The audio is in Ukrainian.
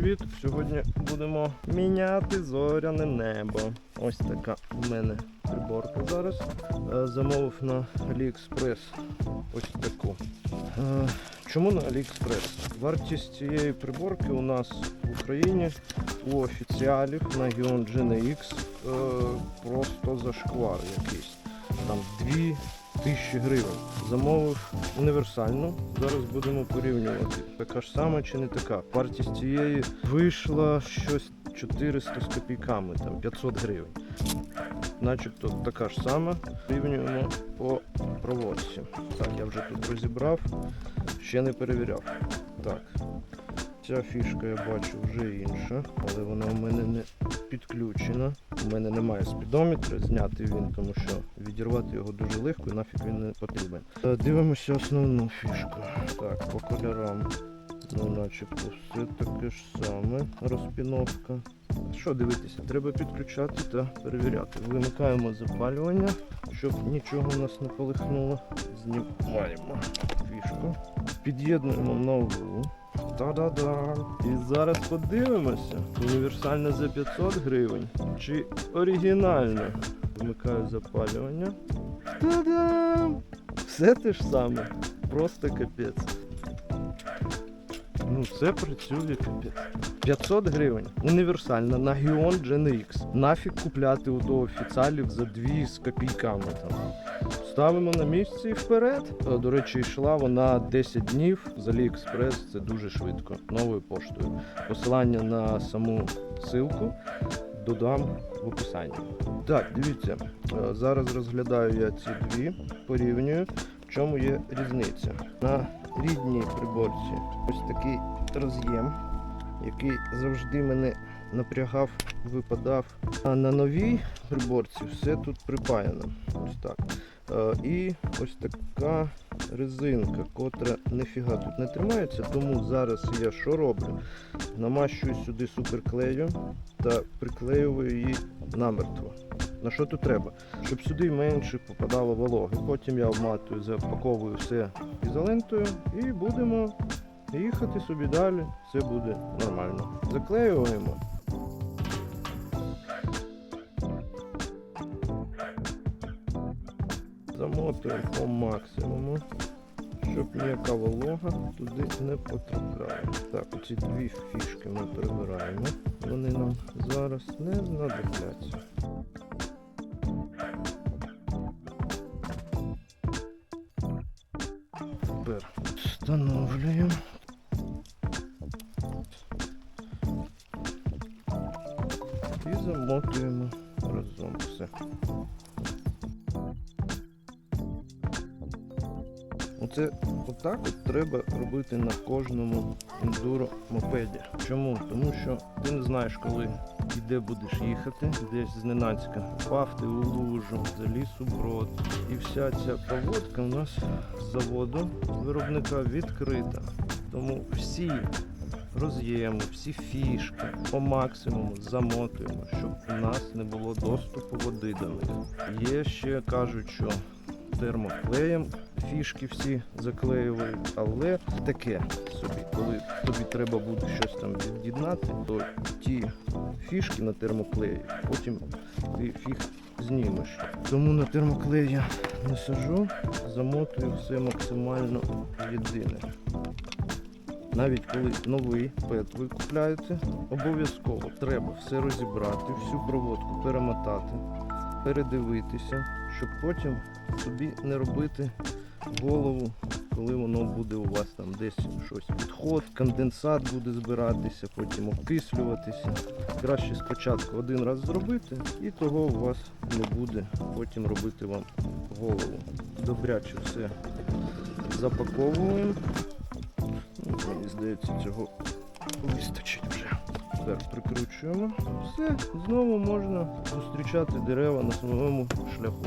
привіт! Сьогодні будемо міняти зоряне небо. Ось така у мене приборка зараз. Е, Замовив на AliExpress ось таку. Е, Чому на AliExpress? Вартість цієї приборки у нас в Україні у офіціалів на Gion GNX е, просто зашквар якийсь. Там 2 тисячі гривень. Замовив універсальну. Зараз будемо порівнювати. Така ж сама чи не така. Вартість цієї вийшла щось 400 з копійками, там 500 гривень. Начебто така ж сама. Порівнюємо по проводці. Так, я вже тут розібрав, ще не перевіряв. Так. Ця фішка я бачу вже інша, але вона у мене не підключена. У мене немає спідометра, зняти він, тому що відірвати його дуже легко і нафіг він не потрібен. Е, Дивимося основну фішку. Так, по кольорам. Ну, начебто все таке ж саме. Розпіновка. Що дивитися? Треба підключати та перевіряти. Вимикаємо запалювання, щоб нічого у нас не полихнуло. Знімаємо фішку. Під'єднуємо нову. Та-да-да. І зараз подивимося, Універсальне за 500 гривень чи оригінальне? Вмикаю запалювання. Та-дам! Все те ж саме. Просто капець. Ну, все працює капець. 500 гривень. Універсальна на Gion Gen X. Нафіг купляти у до офіціалів за 2 з копійками там. Ставимо на місці і вперед. Е, До речі, йшла вона 10 днів з AliExpress, це дуже швидко, новою поштою. Посилання на саму ссылку додам в описанні. Так, дивіться, е, зараз розглядаю я ці дві, порівнюю, в чому є різниця. На рідній приборці ось такий роз'єм, який завжди мене напрягав, випадав. А на новій приборці все тут припаяно. Ось так. І ось така резинка, котра ніфіга тут не тримається, тому зараз я що роблю? Намащую сюди суперклею та приклеюю її намертво. На що тут треба? Щоб сюди менше попадало вологи. Потім я обматую, запаковую все ізолентою і будемо їхати собі далі. Все буде нормально. Заклеюємо. Замотуємо по максимуму, щоб ніяка волога туди не потрапляла. Так, оці дві фішки ми прибираємо. Вони нам зараз не знадобляться. Встановлюємо. І замотуємо разом все. Оце отак от треба робити на кожному ендуро мопеді. Чому? Тому що ти не знаєш, коли і де будеш їхати, десь зненацька. Впав ти у лужу, заліз у брод. І вся ця проводка у нас з заводу виробника відкрита. Тому всі роз'єми, всі фішки по максимуму замотуємо, щоб у нас не було доступу води до них. Є ще кажуть, що термоклеєм фішки всі заклеюють, але таке собі, коли тобі треба буде щось там від'єднати, то ті фішки на термоклеї потім ти фіг знімеш. Тому на термоклей я не сажу, замотую все максимально єдине. Навіть коли новий пет ви купляєте, обов'язково треба все розібрати, всю проводку перемотати, передивитися, щоб потім собі не робити голову, коли воно буде у вас там десь щось підход, конденсат буде збиратися, потім окислюватися. Краще спочатку один раз зробити, і того у вас не буде потім робити вам голову. Добряче все запаковуємо. Ну, Мені здається, цього вистачить вже. Тепер прикручуємо. Все, знову можна зустрічати дерева на своєму шляху.